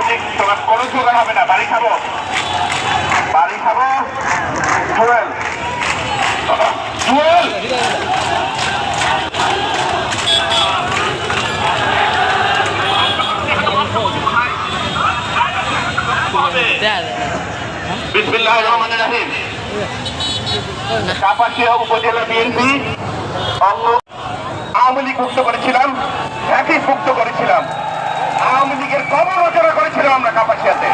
প্রতীক তোমার কোনো জোগাড় হবে না। বাড়ি খাব? বাড়ি খাব? জুয়েল। জুয়েল! বিসমিল্লাহ রহমান উপজেলা বিএনপি। অঙ্গ আওয়ামী লীগ মুক্ত করেছিলাম হ্যাকিস মুক্ত করেছিলাম। আওয়ামী লীগের কবর রচনা করেছিলাম আমরা কাপাসিয়াতে।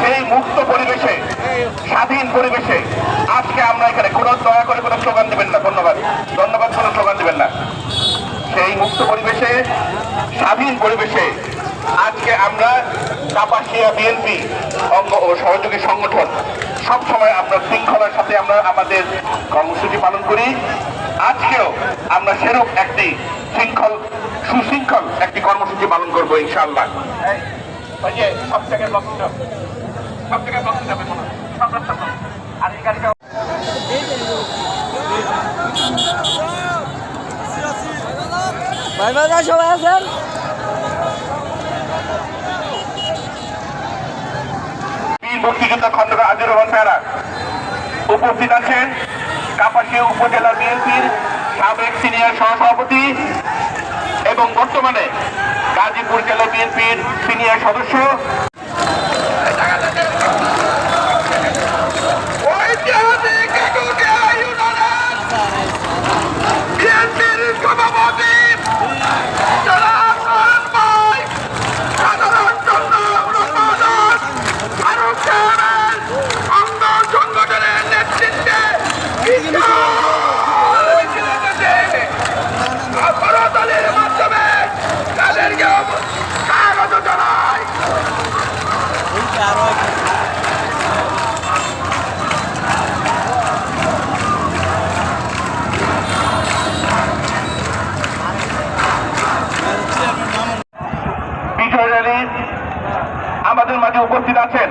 সেই মুক্ত পরিবেশে, স্বাধীন পরিবেশে আজকে আমরা এখানে কোনো দয়া করে কোনো স্লোগান দেবেন না, ধন্যবাদ। ধন্যবাদ, কোনো স্লোগান দেবেন না। সেই মুক্ত পরিবেশে, স্বাধীন পরিবেশে আজকে আমরা কাপাসিয়া বিএনপি অঙ্গ ও সহযোগী সংগঠন সব সময় আমরা শৃঙ্খলার সাথে আমরা আমাদের কর্মসূচি পালন করি। আজকেও আমরা সেরূপ একটি শৃঙ্খল কর্মসূচি পালন করব ইনশাআল্লাহ সব থেকে সব থেকে বক্তব্য যাবে। সব রাস্তা বন্ধ। আর এই গাড়িটা ভাই ভাই সবাই আছেন মুক্তিযোদ্ধা খন্দকার আজির রহমান প্যারা উপস্থিত আছেন কাপাসিয়া উপজেলা বিএনপির সাবেক সিনিয়র সহসভাপতি এবং বর্তমানে গাজীপুর জেলা বিএনপির সিনিয়র সদস্য। সভাপতি আমাদের মাঝে উপস্থিত আছেন।